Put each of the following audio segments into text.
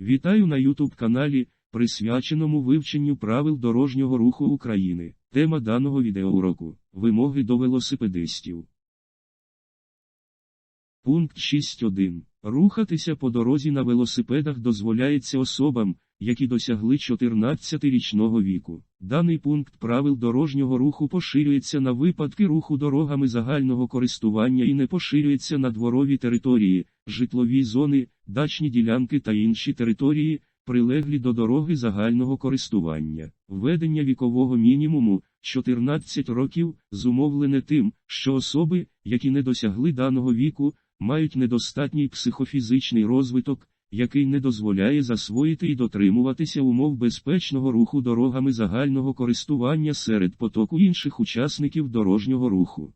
Вітаю на YouTube каналі, присвяченому вивченню правил дорожнього руху України. Тема даного відеоуроку – вимоги до велосипедистів. Пункт 6.1. Рухатися по дорозі на велосипедах дозволяється особам, які досягли 14-річного віку. Даний пункт правил дорожнього руху поширюється на випадки руху дорогами загального користування і не поширюється на дворові території, житлові зони, дачні ділянки та інші території, прилеглі до дороги загального користування. Введення вікового мінімуму 14 років зумовлене тим, що особи, які не досягли даного віку, мають недостатній психофізичний розвиток, який не дозволяє засвоїти і дотримуватися умов безпечного руху дорогами загального користування серед потоку інших учасників дорожнього руху.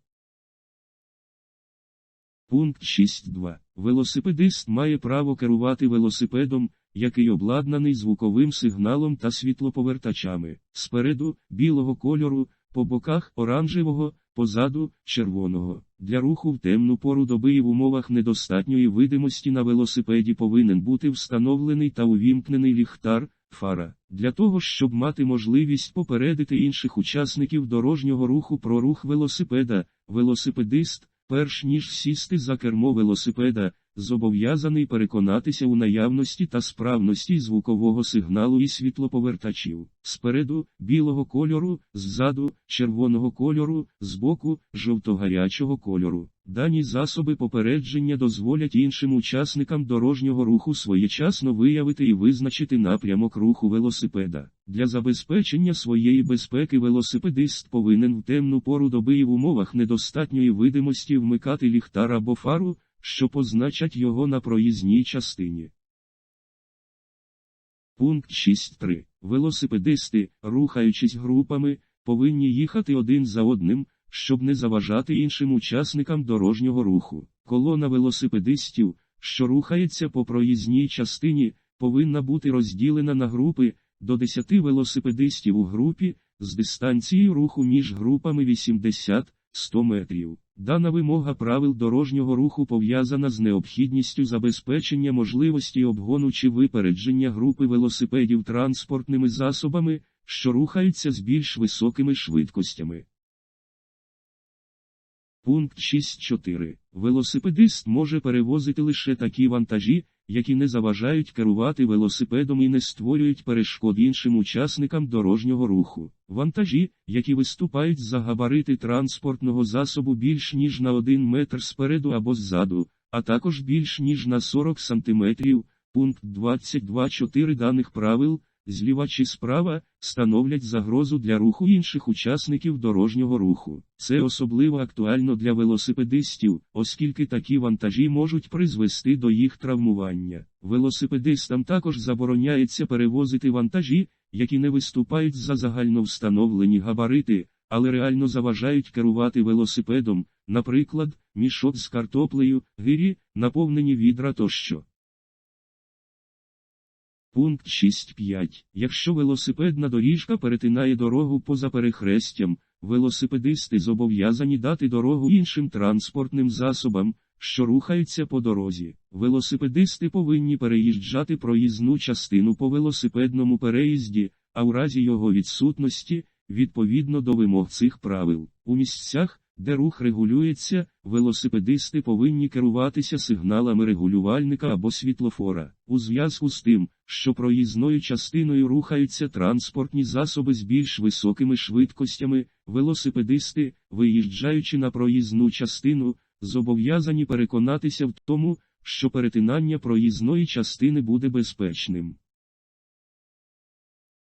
Пункт 6.2. Велосипедист має право керувати велосипедом, який обладнаний звуковим сигналом та світлоповертачами, спереду білого кольору, по боках оранжевого, позаду червоного. Для руху в темну пору доби і в умовах недостатньої видимості на велосипеді повинен бути встановлений та увімкнений ліхтар, фара. Для того, щоб мати можливість попередити інших учасників дорожнього руху про рух велосипеда, велосипедист, перш ніж сісти за кермо велосипеда, зобов'язаний переконатися у наявності та справності звукового сигналу і світлоповертачів. Спереду білого кольору, ззаду червоного кольору, збоку жовто-гарячого кольору. Дані засоби попередження дозволять іншим учасникам дорожнього руху своєчасно виявити і визначити напрямок руху велосипеда. Для забезпечення своєї безпеки велосипедист повинен в темну пору доби і в умовах недостатньої видимості вмикати ліхтар або фару, що позначать його на проїзній частині. Пункт 6.3. Велосипедисти, рухаючись групами, повинні їхати один за одним, щоб не заважати іншим учасникам дорожнього руху. Колона велосипедистів, що рухається по проїзній частині, повинна бути розділена на групи до 10 велосипедистів у групі з дистанцією руху між групами 80-100 метрів. Дана вимога правил дорожнього руху пов'язана з необхідністю забезпечення можливості обгону чи випередження групи велосипедів транспортними засобами, що рухаються з більш високими швидкостями. Пункт 6.4. Велосипедист може перевозити лише такі вантажі, які не заважають керувати велосипедом і не створюють перешкод іншим учасникам дорожнього руху. Вантажі, які виступають за габарити транспортного засобу більш ніж на 1 метр спереду або ззаду, а також більш ніж на 40 см, пункт 22.4 даних правил, зліва чи справа, становлять загрозу для руху інших учасників дорожнього руху. Це особливо актуально для велосипедистів, оскільки такі вантажі можуть призвести до їх травмування. Велосипедистам також забороняється перевозити вантажі, які не виступають за загально встановлені габарити, але реально заважають керувати велосипедом, наприклад, мішок з картоплею, гирі, наповнені відра тощо. Пункт 6.5. Якщо велосипедна доріжка перетинає дорогу поза перехрестям, велосипедисти зобов'язані дати дорогу іншим транспортним засобам, що рухаються по дорозі. Велосипедисти повинні переїжджати проїзну частину по велосипедному переїзді, а у разі його відсутності, відповідно до вимог цих правил. У місцях, де рух регулюється, велосипедисти повинні керуватися сигналами регулювальника або світлофора. У зв'язку з тим, що проїзною частиною рухаються транспортні засоби з більш високими швидкостями, велосипедисти, виїжджаючи на проїзну частину, зобов'язані переконатися в тому, що перетинання проїзної частини буде безпечним.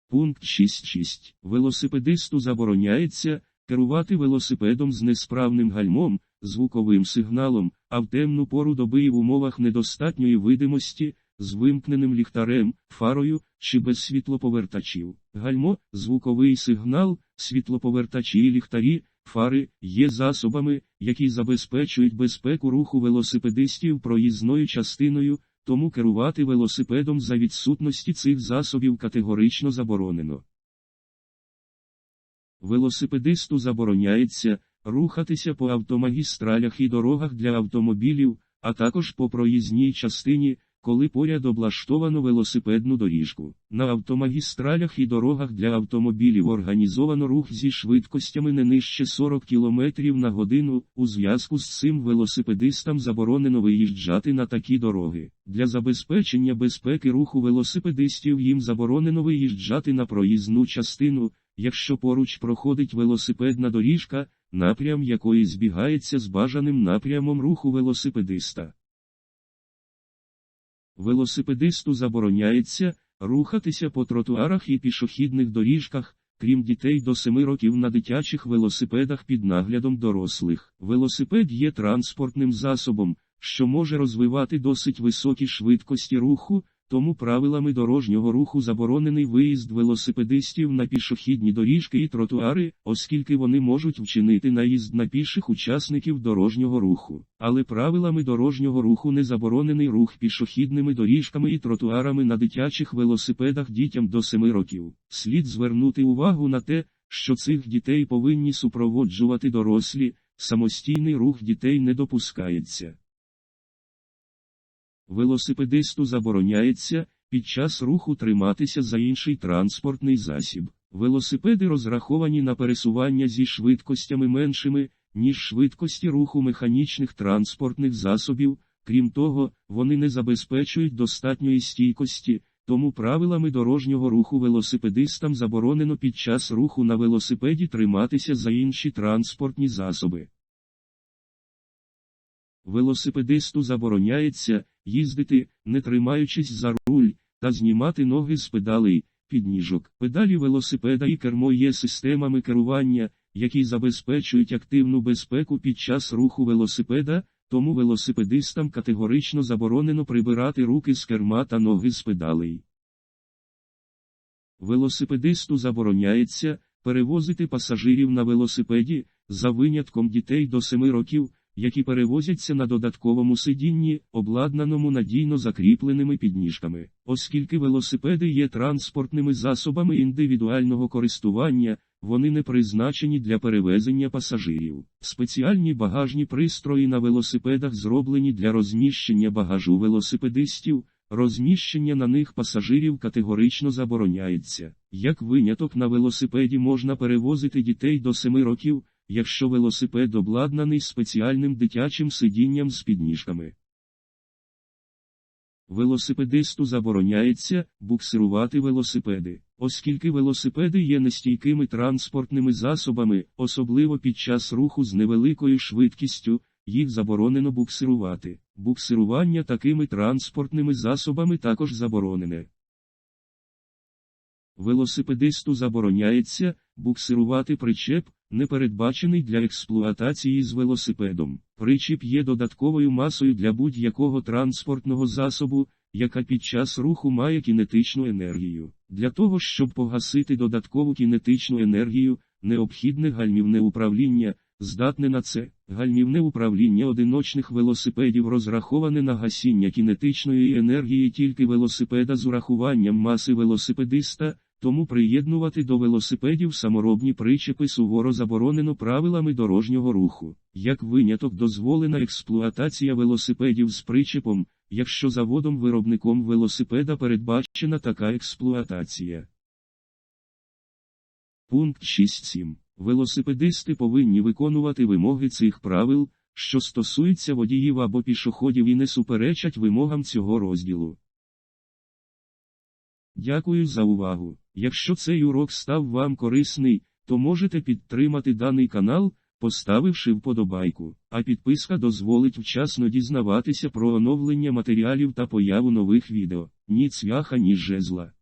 Пункт 6.6. Велосипедисту забороняється керувати велосипедом з несправним гальмом, звуковим сигналом, а в темну пору доби і в умовах недостатньої видимості, з вимкненим ліхтарем, фарою чи без світлоповертачів. Гальмо, звуковий сигнал, світлоповертачі і ліхтарі, фари є засобами, які забезпечують безпеку руху велосипедистів проїзною частиною, тому керувати велосипедом за відсутності цих засобів категорично заборонено. Велосипедисту забороняється рухатися по автомагістралях і дорогах для автомобілів, а також по проїзній частині, коли поряд облаштовано велосипедну доріжку. На автомагістралях і дорогах для автомобілів організовано рух зі швидкостями не нижче 40 км на годину. У зв'язку з цим велосипедистам заборонено виїжджати на такі дороги. Для забезпечення безпеки руху велосипедистів їм заборонено виїжджати на проїзну частину, якщо поруч проходить велосипедна доріжка, напрям якої збігається з бажаним напрямом руху велосипедиста. Велосипедисту забороняється рухатися по тротуарах і пішохідних доріжках, крім дітей до 7 років на дитячих велосипедах під наглядом дорослих. Велосипед є транспортним засобом, що може розвивати досить високі швидкості руху, тому правилами дорожнього руху заборонений виїзд велосипедистів на пішохідні доріжки і тротуари, оскільки вони можуть вчинити наїзд на піших учасників дорожнього руху. Але правилами дорожнього руху не заборонений рух пішохідними доріжками і тротуарами на дитячих велосипедах дітям до 7 років. Слід звернути увагу на те, що цих дітей повинні супроводжувати дорослі, самостійний рух дітей не допускається. Велосипедисту забороняється під час руху триматися за інший транспортний засіб. Велосипеди розраховані на пересування зі швидкостями меншими, ніж швидкості руху механічних транспортних засобів, крім того, вони не забезпечують достатньої стійкості, тому правилами дорожнього руху велосипедистам заборонено під час руху на велосипеді триматися за інші транспортні засоби. Велосипедисту забороняється їздити, не тримаючись за руль, та знімати ноги з педалей, підніжок. Педалі велосипеда і кермо є системами керування, які забезпечують активну безпеку під час руху велосипеда, тому велосипедистам категорично заборонено прибирати руки з керма та ноги з педалей. Велосипедисту забороняється перевозити пасажирів на велосипеді за винятком дітей до 7 років які перевозяться на додатковому сидінні, обладнаному надійно закріпленими підніжками. Оскільки велосипеди є транспортними засобами індивідуального користування, вони не призначені для перевезення пасажирів. Спеціальні багажні пристрої на велосипедах зроблені для розміщення багажу велосипедистів. Розміщення на них пасажирів категорично забороняється. Як виняток на велосипеді можна перевозити дітей до 7 років, якщо велосипед обладнаний спеціальним дитячим сидінням з підніжками. Велосипедисту забороняється буксирувати велосипеди, оскільки велосипеди є нестійкими транспортними засобами, особливо під час руху з невеликою швидкістю, їх заборонено буксирувати. Буксирування такими транспортними засобами також заборонене. Велосипедисту забороняється буксирувати причеп, не передбачений для експлуатації з велосипедом. Причіп є додатковою масою для будь-якого транспортного засобу, яка під час руху має кінетичну енергію. Для того, щоб погасити додаткову кінетичну енергію, необхідне гальмівне управління, здатне на це. Гальмівне управління одиночних велосипедів розраховане на гасіння кінетичної енергії тільки велосипеда з урахуванням маси велосипедиста. Тому приєднувати до велосипедів саморобні причепи суворо заборонено правилами дорожнього руху. Як виняток дозволена експлуатація велосипедів з причепом, якщо заводом-виробником велосипеда передбачена така експлуатація. Пункт 6.7. Велосипедисти повинні виконувати вимоги цих правил, що стосуються водіїв або пішоходів і не суперечать вимогам цього розділу. Дякую за увагу. Якщо цей урок став вам корисний, то можете підтримати даний канал, поставивши вподобайку, а підписка дозволить вчасно дізнаватися про оновлення матеріалів та появу нових відео. Ні цвяха, ні жезла.